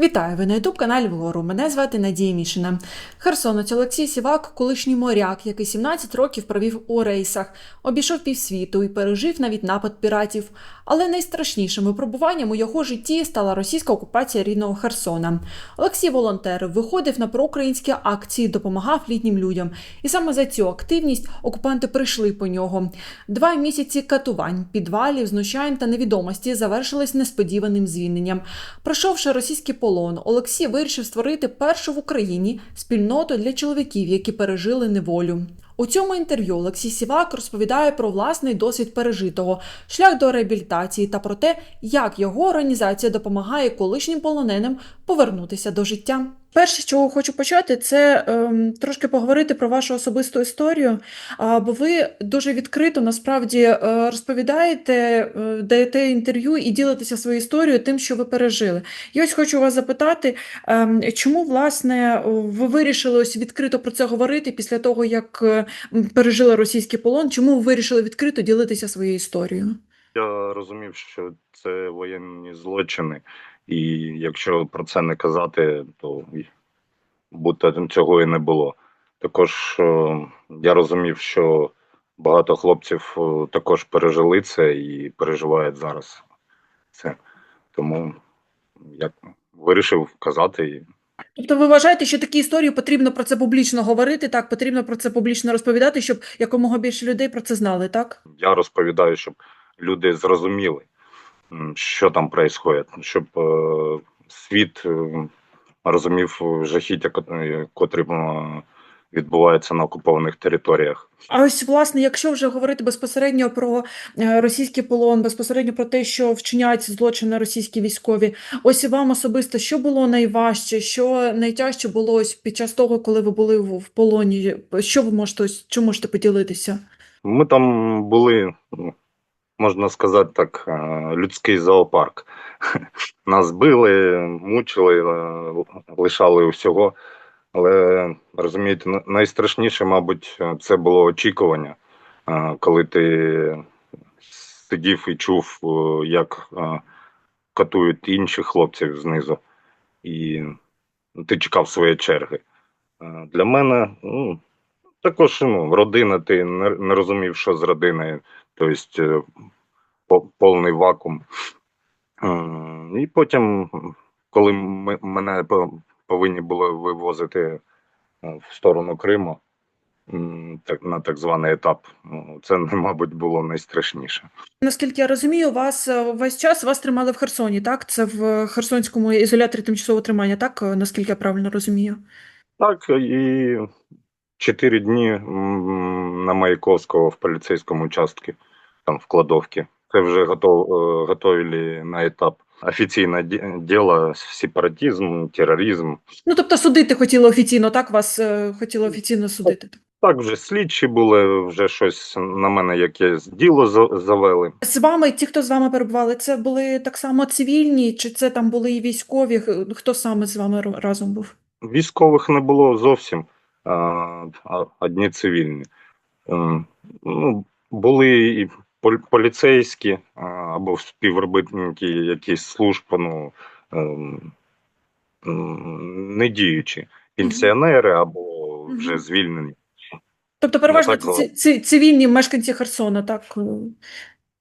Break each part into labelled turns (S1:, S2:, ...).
S1: Вітаю! Ви на ютуб каналі Вгору. Мене звати Надія Мішина. Херсонець Олексій Сівак, колишній моряк, який 17 років провів у рейсах, обійшов півсвіту і пережив навіть напад піратів. Але найстрашнішим випробуванням у його житті стала російська окупація рідного Херсона. Олексій волонтер виходив на проукраїнські акції, допомагав літнім людям. І саме за цю активність окупанти прийшли по нього. Два місяці катувань, підвалів, знущань та невідомості завершились несподіваним звільненням. Пройшовши російський полон, Олексій вирішив створити першу в Україні спільноту для чоловіків, які пережили неволю. У цьому інтерв'ю Олексій Сівак розповідає про власний досвід пережитого, шлях до реабілітації та про те, як його організація допомагає колишнім полоненим повернутися до життя. Перше, з чого хочу почати, це ем, трошки поговорити про вашу особисту історію. А, бо ви дуже відкрито насправді е, розповідаєте, е, даєте інтерв'ю і ділитеся своєю історією тим, що ви пережили. І ось хочу вас запитати, ем, чому власне ви вирішили ось відкрито про це говорити після того, як м, пережили російський полон? Чому ви вирішили відкрито ділитися своєю історією?
S2: Я розумів, що це воєнні злочини, і якщо про це не казати, то будто цього і не було. Також е, я розумів, що багато хлопців е, також пережили це і переживають зараз це. Тому я вирішив казати.
S1: Тобто ви вважаєте, що такі історії потрібно про це публічно говорити, так потрібно про це публічно розповідати, щоб якомога більше людей про це знали, так?
S2: Я розповідаю, щоб люди зрозуміли, що там відбувається, щоб е, світ е, розумів жахіття, кот- котрі е, відбуваються на окупованих територіях.
S1: А ось, власне, якщо вже говорити безпосередньо про е, російський полон, безпосередньо про те, що вчиняють злочини російські військові, ось вам особисто, що було найважче, що найтяжче було ось під час того, коли ви були в полоні? Що ви можете ось чим можете поділитися?
S2: Ми там були, ну, можна сказати так, е, людський зоопарк. Нас били, мучили, е, лишали усього. Але розумієте, найстрашніше, мабуть, це було очікування, коли ти сидів і чув, як катують інших хлопців знизу, і ти чекав своєї черги. Для мене ну, також ну, родина, ти не, розумів, що з родиною, тобто е, повний вакуум. І потім, коли мене повинні були вивозити е, в сторону Криму, так, на так званий етап, ну, це, мабуть, було найстрашніше.
S1: Наскільки я розумію, вас е, весь час вас тримали в Херсоні, так? Це в Херсонському ізоляторі тимчасового тримання, так? Е, Наскільки я правильно розумію?
S2: Так, і чотири дні на Маяковського в поліцейському участку, там в кладовці. Це вже готов, готовили на етап офіційне діло, сепаратизм, тероризм.
S1: Ну, тобто судити хотіли офіційно, так? Вас е, хотіли офіційно судити.
S2: Так, вже слідчі були, вже щось на мене якесь діло завели.
S1: З вами, ті, хто з вами перебували, це були так само цивільні, чи це там були і військові? Хто саме з вами разом був?
S2: Військових не було зовсім, а, а одні цивільні. Ем, Ну, були і поліцейські або співробітники якісь служб, ну, ем, не діючі, пенсіонери або вже звільнені.
S1: Тобто, переважно
S2: так,
S1: ці, ці, цивільні мешканці Херсона, так?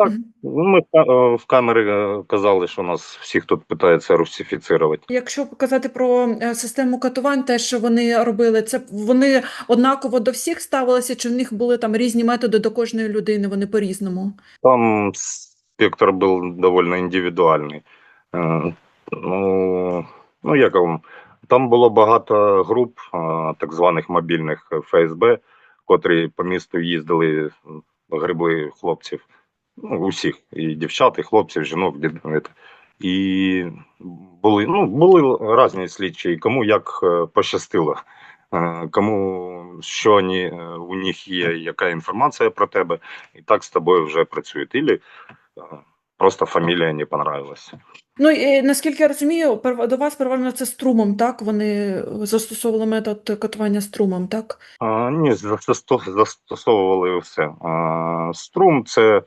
S1: Е.
S2: Так. Ну, Ми е, в камері е, казали, що нас всіх тут питаються русифіцирувати.
S1: Якщо показати про е, систему катувань, те, що вони робили, це вони однаково до всіх ставилися, чи в них були там різні методи до кожної людини, вони по-різному?
S2: Там спектр був доволі індивідуальний. Е, Ну, ну як вам, там було багато груп, е, так званих мобільних ФСБ, котрі по місту їздили, м, гребли хлопців. Ну, усіх, і дівчат, і хлопців, жінок, дід- І були, ну, були різні слідчі, кому як е, пощастило. Е, Кому що вони, е, у них є, яка інформація про тебе, і так з тобою вже працюють. Ілі просто фамілія не понравилась.
S1: Ну і наскільки я розумію, до вас переважно це струмом, так? Вони застосовували метод катування струмом, так?
S2: А, ні, застосовували все. А, струм це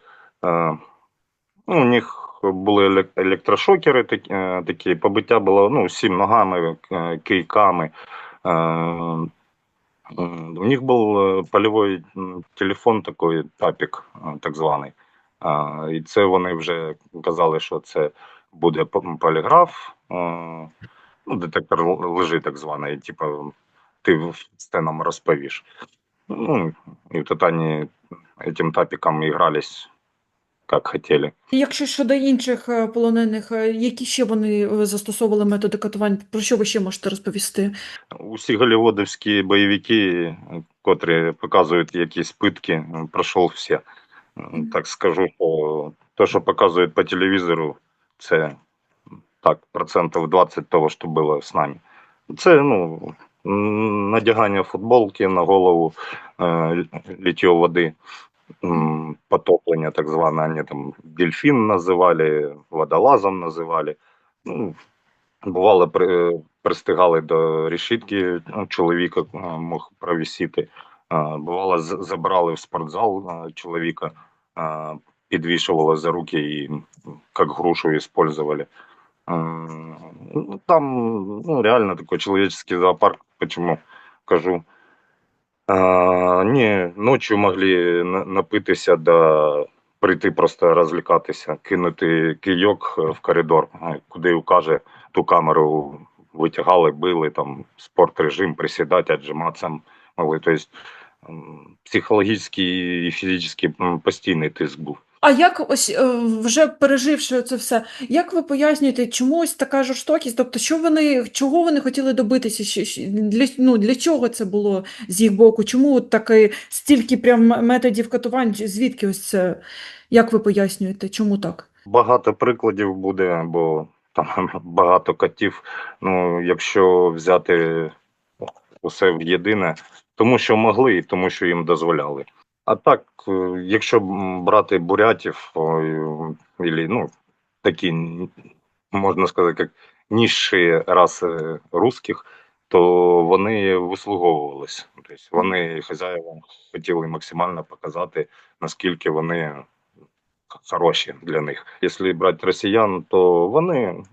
S2: ну, у них е, були електрошокери такі, е, побиття було ну, всім ногами, е, кийками. Е, У них був е, польовий телефон такий, тапік, е, так званий. І це вони вже казали, що це буде поліграф, е, ну, детектор л- лжи, так званий, типу, ти в стенам розповіш. Ну, и вот это они этим тапиком как хотели.
S1: Якщо щодо інших е, полонених, е, які ще вони е, застосовували методи катувань, про що ви ще можете розповісти?
S2: Усі голівудівські бойовики, котрі показують якісь питки, пройшов все. Так скажу, що те, що показують по телевізору, це так, процентів 20 того, що було з нами. Це ну, надягання футболки на голову, ліття води, потоплення, так зване, вони там дельфін називали, водолазом називали. Ну, бувало, при, пристигали до решітки, ну, чоловіка е, мог провісити. Е, Бувало, забрали в спортзал е, чоловіка, підвішували за руки і як грушу использовали. Ну, Там ну, реально такой человеческий зоопарк, почему кажу. А, ні, ночі могли напитися да прийти просто розлікатися, кинути кийок е, в коридор, е, куди укаже ту камеру витягали, били, там спорт-режим, присідати, отжиматися могли. Тобто психологічний і фізичний постійний тиск був.
S1: А як ось е, вже переживши це все, як ви пояснюєте, чому ось така жорстокість? Тобто, що вони чого вони хотіли добитися? Для ну для чого це було з їх боку? Чому таке стільки прям методів катувань? Звідки ось це? Як ви пояснюєте? Чому так?
S2: Багато прикладів буде, бо там багато котів. Ну, якщо взяти усе в єдине, тому що могли і тому, що їм дозволяли. А так, е, якщо брати бурятів, ілі, ну, такі, можна сказати, як нижчі раси русських, то вони вислуговувалися. Тобто вони хазяївам хотіли максимально показати, наскільки вони хороші для них. Якщо брати росіян, то вони,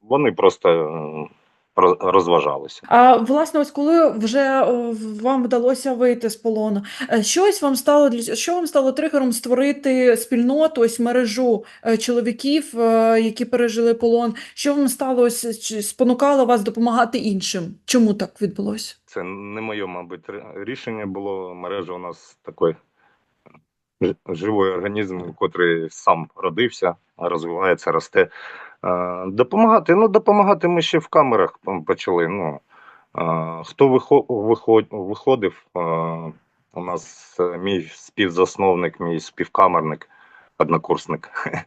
S2: вони просто розважалися.
S1: А власне, ось коли вже вам вдалося вийти з полону, е, щось вам стало для що вам стало тригером створити спільноту, ось мережу е, чоловіків, е, які пережили полон? Що вам стало ось чи спонукало вас допомагати іншим? Чому так відбулося?
S2: Це не моє, мабуть, рішення було. Мережа у нас такий ж- живий організм, котрий сам родився, розвивається, росте. Допомагати. Ну, допомагати ми ще в камерах почали. Ну, хто виходив, у нас е, мій співзасновник, мій співкамерник, однокурсник.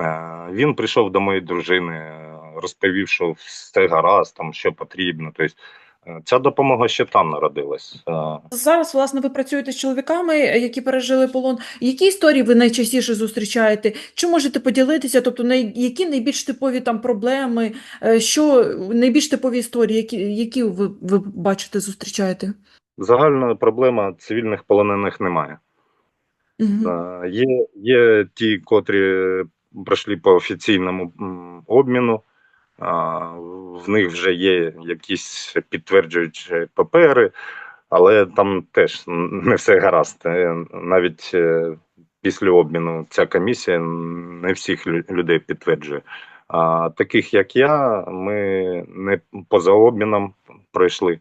S2: Е, Він прийшов до моєї дружини, розповів, що все гаразд, там що потрібно. Тобто, ця допомога ще там народилась. Е,
S1: Зараз, власне, ви працюєте з чоловіками, е, які пережили полон. Які історії ви найчастіше зустрічаєте? Чи можете поділитися? Тобто, най- які найбільш типові там проблеми? е, Що найбільш типові історії, які, які ви, ви бачите, зустрічаєте?
S2: Загальна проблема цивільних полонених немає. Е, Є, є ті, котрі пройшли по офіційному обміну, в них вже є якісь підтверджуючі папери, але там теж не все гаразд. Е, Навіть е, після обміну ця комісія не всіх людей підтверджує. А таких як я, ми не поза обміном пройшли,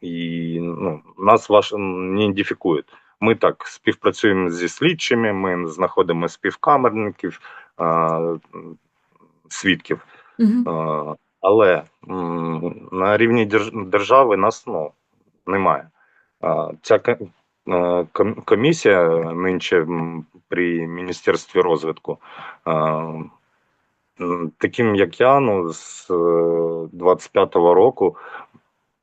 S2: і ну, нас ваш не ідентифікують. Ми так співпрацюємо зі слідчими, ми знаходимо співкамерників, а, свідків. Але на рівні держави нас ну, немає. Ця ко- е, ком- комісія нинче при Міністерстві розвитку. Таким як я, ну, з 25-го року,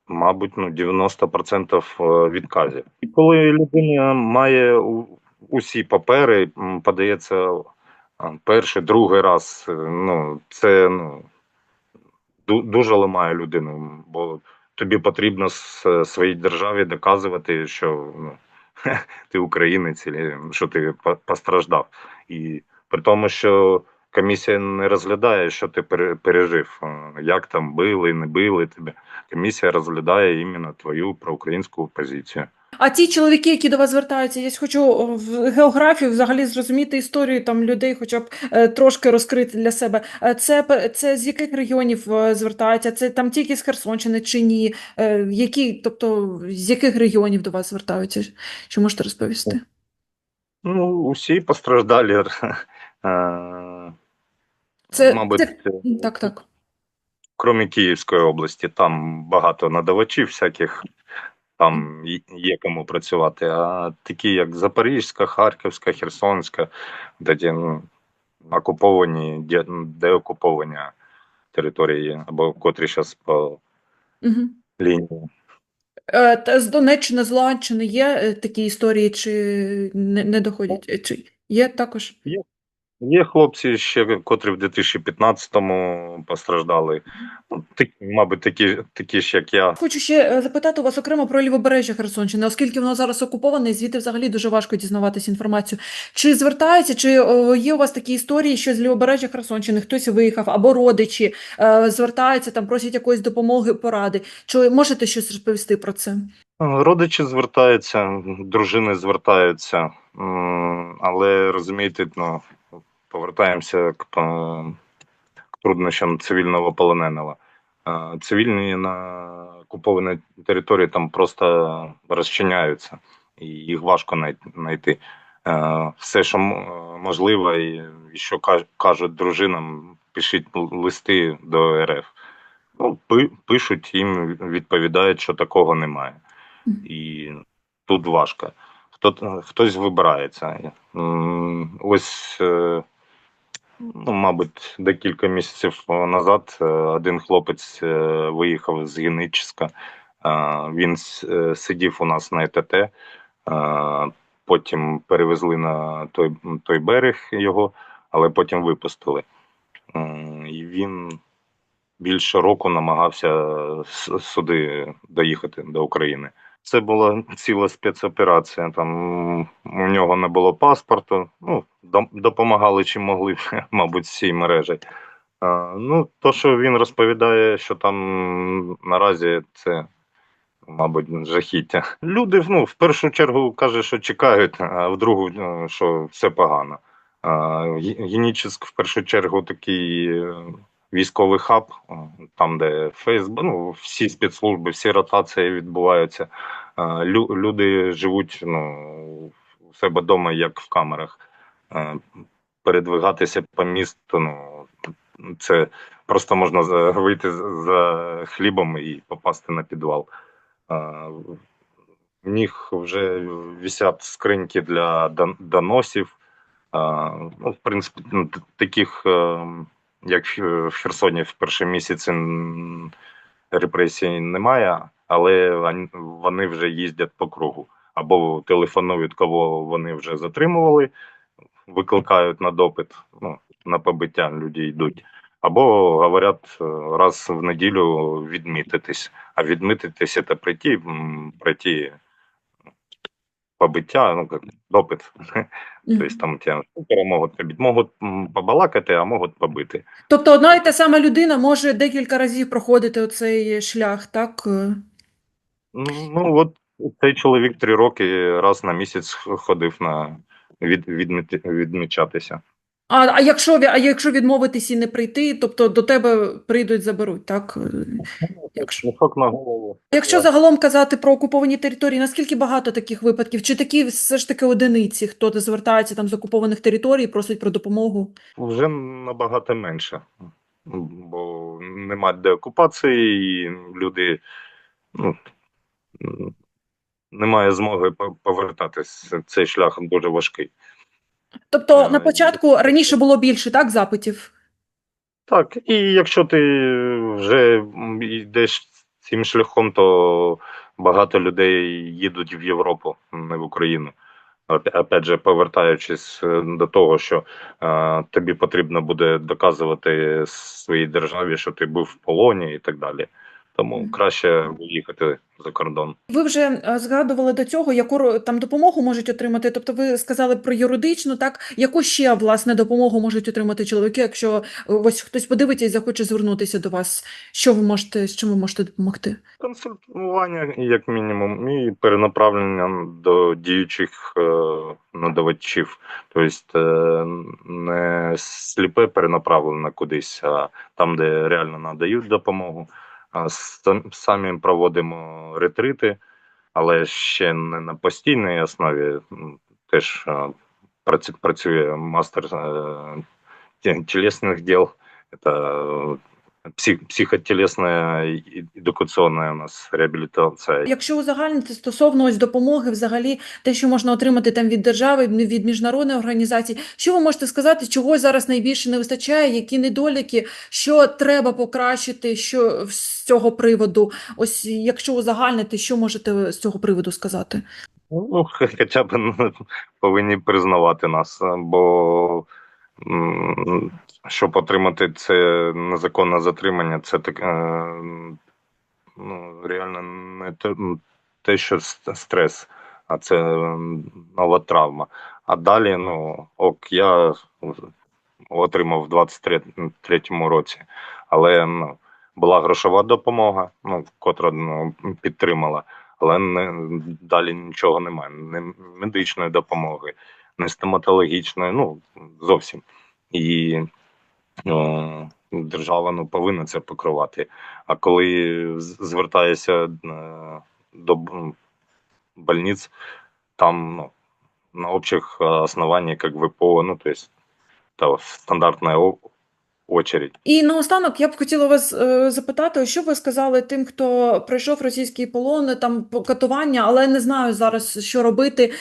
S2: мабуть, ну, 90% відказів. І коли людина має усі папери, подається перший, другий раз, е, ну, це ну, дуже ламає людину, бо тобі потрібно своїй державі доказувати, що ну, ти українець, що ти постраждав. І при тому, що комісія не розглядає, що ти пере- пережив, як там били, не били тебе. Комісія розглядає іменно твою проукраїнську позицію.
S1: А ті чоловіки, які до вас звертаються, я хочу в географію взагалі зрозуміти історію там людей, хоча б е, трошки розкрити для себе. Е, Це це з яких регіонів е, звертаються? Це там тільки з Херсонщини чи ні? Які, тобто з яких регіонів до вас звертаються? Чи можете розповісти?
S2: Ну, усі постраждалі.
S1: Це,
S2: Мабуть,
S1: це... так, так.
S2: крім Київської області, там багато надавачів всяких, там є- кому працювати. А такі, як Запорізька, Харківська, Херсонська, де ті, ну, окуповані, де, деокуповані території, або котрі зараз по
S1: Угу.
S2: лінії.
S1: Е, та з Донеччини, з Луганщини є е, такі історії, чи не, не доходять? Е, Чи є також?
S2: Є хлопці ще, котрі в 2015-му постраждали. Ну, такі, мабуть, такі, такі ж, як я.
S1: Хочу ще е, запитати у вас окремо про лівобережжя Херсонщини, оскільки воно зараз окуповане, і звідти взагалі дуже важко дізнаватися інформацію. Чи звертаються, чи є у вас такі історії, що з лівобережжя Херсонщини хтось виїхав, або родичі е, звертаються, там просять якоїсь допомоги, поради? Чи можете щось розповісти про це?
S2: Родичі звертаються, дружини звертаються, але розумієте, ну, повертаємося к, е, к труднощам цивільного полоненого. Е, Цивільні на окупованій території там просто розчиняються, і їх важко знайти. Е, Все, що можливо, і що кажуть дружинам, пишіть листи до РФ. Ну, пишуть, їм відповідають, що такого немає і тут важко. Хто, хтось вибирається. Ось, ну, мабуть, декілька місяців назад е, один хлопець е, виїхав з Геническа. Е, Він е, сидів у нас на ЕТТ, е, потім перевезли на той, той берег його, але потім випустили. І він більше року намагався сюди доїхати до України. Це була ціла спецоперація. Там у нього не було паспорту. Ну, допомагали чим могли, мабуть, всій мережі. А, ну, то, що він розповідає, що там наразі це, мабуть, жахіття. Люди, ну, в першу чергу каже, що чекають, а в другу, е, що все погано. А, Ге- в першу чергу такий е, військовий хаб, е, там, де ФСБ, ну, всі спецслужби, всі ротації відбуваються. Е, лю- Люди живуть ну, у себе вдома, як в камерах. Е, Передвигатися по місту, ну, це просто можна вийти за хлібом і попасти на підвал. В них вже висять скриньки для дон- доносів. Ну, в принципі, ну, таких, е, як в Херсоні в перші місяці репресій немає, але вон- вони вже їздять по кругу. Або телефонують, кого вони вже затримували, викликають на допит, ну, на побиття люди йдуть. Або говорять е, раз в неділю відмітитись. А відмітитись це прийти, м, пройти побиття, ну, як допит.
S1: Мгм.
S2: Тобто там ті можуть побити, можуть побалакати, а можуть побити.
S1: Тобто одна і та сама людина може декілька разів проходити оцей шлях, так? Е,
S2: Ну от цей чоловік три роки раз на місяць ходив на від, відмічатися.
S1: А, а якщо а якщо відмовитись і не прийти, тобто до тебе прийдуть, заберуть, так? Якщо,
S2: на голову.
S1: якщо загалом казати про окуповані території, наскільки багато таких випадків? Чи такі все ж таки одиниці, хто звертається там з окупованих територій, просить про допомогу?
S2: Вже набагато менше, бо нема деокупації, і люди ну, немає змоги по- повертатись. Цей шлях дуже важкий.
S1: Тобто на початку раніше було більше, так, запитів?
S2: Так, і якщо ти вже йдеш цим шляхом, то багато людей їдуть в Європу, не в Україну. Опять же, повертаючись е, до того, що е, тобі потрібно буде доказувати своїй державі, що ти був в полоні і так далі. Тому краще виїхати за кордон.
S1: Ви вже е, згадували до цього, яку там допомогу можуть отримати. Тобто, ви сказали про юридичну, так яку ще власне допомогу можуть отримати чоловіки, якщо е, ось хтось подивиться і захоче звернутися до вас. Що ви можете, з чим ви можете допомогти?
S2: Консультування, як мінімум, і перенаправлення до діючих е, надавачів. Тобто е, не сліпе перенаправлення кудись, а там, де реально надають допомогу. Самі проводимо ретрити, але ще не на постійній основі. Теж працює мастер е, тілесних діл. Це псих, психотелесная и эдукационная у нас реабилитация.
S1: Якщо узагальнити стосовно ось допомоги, взагалі те, що можна отримати там від держави, від міжнародної організації, що ви можете сказати, чого зараз найбільше не вистачає, які недоліки, що треба покращити, що з цього приводу? Ось якщо узагальнити, що можете з цього приводу сказати?
S2: Ну, хоча б ну, повинні признавати нас, бо щоб отримати це незаконне затримання, це так, е, ну, реально не те, що стрес, а це нова травма. А далі, ну, ок, я отримав в 23-му році, але ну, була грошова допомога, ну, котра ну, підтримала, але не, далі нічого немає. Не медичної допомоги, не стоматологічної, ну зовсім. І держава ну, повинна це покривати. А коли звертаєшся е, до больниць, там ну, на общих основаннях, як ВПО, ну, то есть, та стандартна очередь.
S1: І наостанок я б хотіла вас е, запитати, що ви сказали тим, хто пройшов російський полон, там катування, але не знаю зараз, що робити,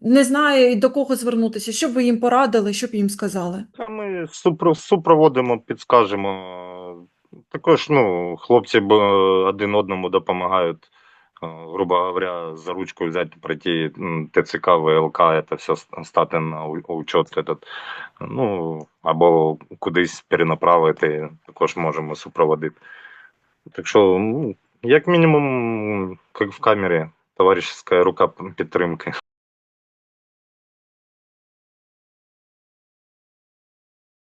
S1: не знає до кого звернутися. Що б ви їм порадили, що б їм сказали?
S2: Та ми супро, супроводимо, підскажемо. Також ну, хлопці б, один одному допомагають, е, грубо говоря, за ручку взяти, пройти ТЦК, ВЛК, это все стати на учет. Этот, ну, або кудись перенаправити, також можемо супроводити. Так що, ну, як мінімум, як в камері, товаришська рука підтримки.